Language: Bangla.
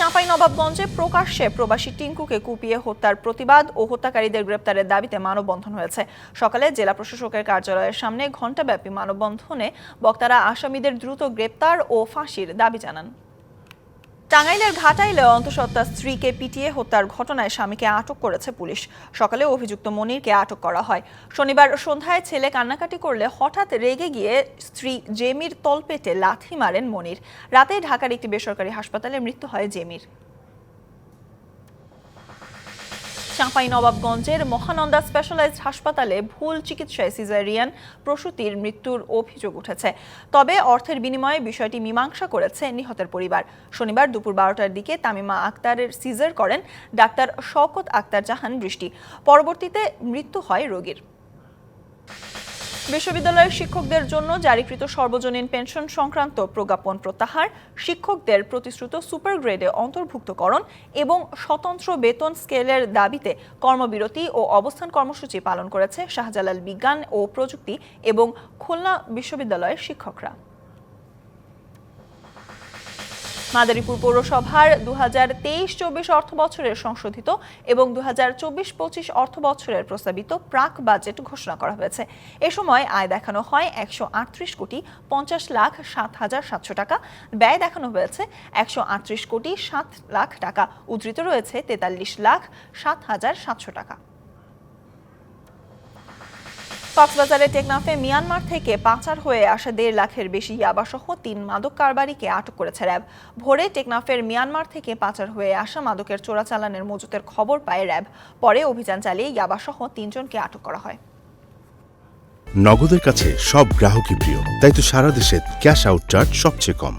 চাঁপাইনবাবগঞ্জে প্রকাশ্যে প্রবাসী টিঙ্কুকে কুপিয়ে হত্যার প্রতিবাদ ও হত্যাকারীদের গ্রেপ্তারের দাবিতে মানববন্ধন হয়েছে। সকালে জেলা প্রশাসকের কার্যালয়ের সামনে ঘণ্টাব্যাপী মানববন্ধনে বক্তারা আসামিদের দ্রুত গ্রেপ্তার ও ফাঁসির দাবি জানান। টাঙ্গাইলের ঘাটাইলে অন্তঃসত্ত্বা স্ত্রীকে পিটিয়ে হত্যার ঘটনায় স্বামীকে আটক করেছে পুলিশ। সকালে অভিযুক্ত মনিরকে আটক করা হয়। শনিবার সন্ধ্যায় ছেলে কান্নাকাটি করলে হঠাৎ রেগে গিয়ে স্ত্রী জেমির তলপেটে লাথি মারেন মনির। রাতে ঢাকার একটি বেসরকারি হাসপাতালে মৃত্যু হয় জেমির। চাঁপাই নবাবগঞ্জের মহানন্দা স্পেশালাইজড হাসপাতালে ভুল চিকিৎসায় সিজারিয়ান প্রসূতির মৃত্যুর অভিযোগ উঠেছে। তবে অর্থের বিনিময়ে বিষয়টি মীমাংসা করেছে নিহতের পরিবার। শনিবার দুপুর বারোটার দিকে তামিমা আক্তারের সিজার করেন ডাক্তার শওকত আক্তার জাহান বৃষ্টি। পরবর্তীতে মৃত্যু হয় রোগীর। বিশ্ববিদ্যালয়ের শিক্ষকদের জন্য জারিকৃত সর্বজনীন পেনশন সংক্রান্ত প্রজ্ঞাপন প্রত্যাহার, শিক্ষকদের প্রতিশ্রুত সুপার গ্রেডে অন্তর্ভুক্তকরণ এবং স্বতন্ত্র বেতন স্কেলের দাবিতে কর্মবিরতি ও অবস্থান কর্মসূচি পালন করেছে শাহজালাল বিজ্ঞান ও প্রযুক্তি এবং খুলনা বিশ্ববিদ্যালয়ের শিক্ষকরা। মাদারীপুর পৌরসভার দু হাজার তেইশ চব্বিশ অর্থ বছরের সংশোধিত এবং দু হাজার চব্বিশ পঁচিশ অর্থ বছরের প্রস্তাবিত প্রাক বাজেট ঘোষণা করা হয়েছে। এ সময় আয় দেখানো হয় একশো আটত্রিশ কোটি পঞ্চাশ লাখ সাত হাজার সাতশো টাকা। ব্যয় দেখানো হয়েছে একশো আটত্রিশ কোটি সাত লাখ টাকা। উদ্ধৃত রয়েছে তেতাল্লিশ লাখ সাত হাজার সাতশো টাকা। কক্সবাজারে টেকনাফে মিয়ানমার থেকে পাচার হয়ে আসা দেড় লাখের বেশি ইয়াবাসহ তিন মাদক কারবারিকে আটক করেছে র্যাব। ভোরে টেকনাফের মিয়ানমার থেকে পাচার হয়ে আসা মাদকের চোরাচালানের মজুতের খবর পায় র্যাব। পরে অভিযান চালিয়ে ইয়াবাসহ তিনজনকে আটক করা হয়। নগদের কাছে সব গ্রাহকই প্রিয়, তাই তো সারা দেশে ক্যাশ আউট চার্জ সবচেয়ে কম।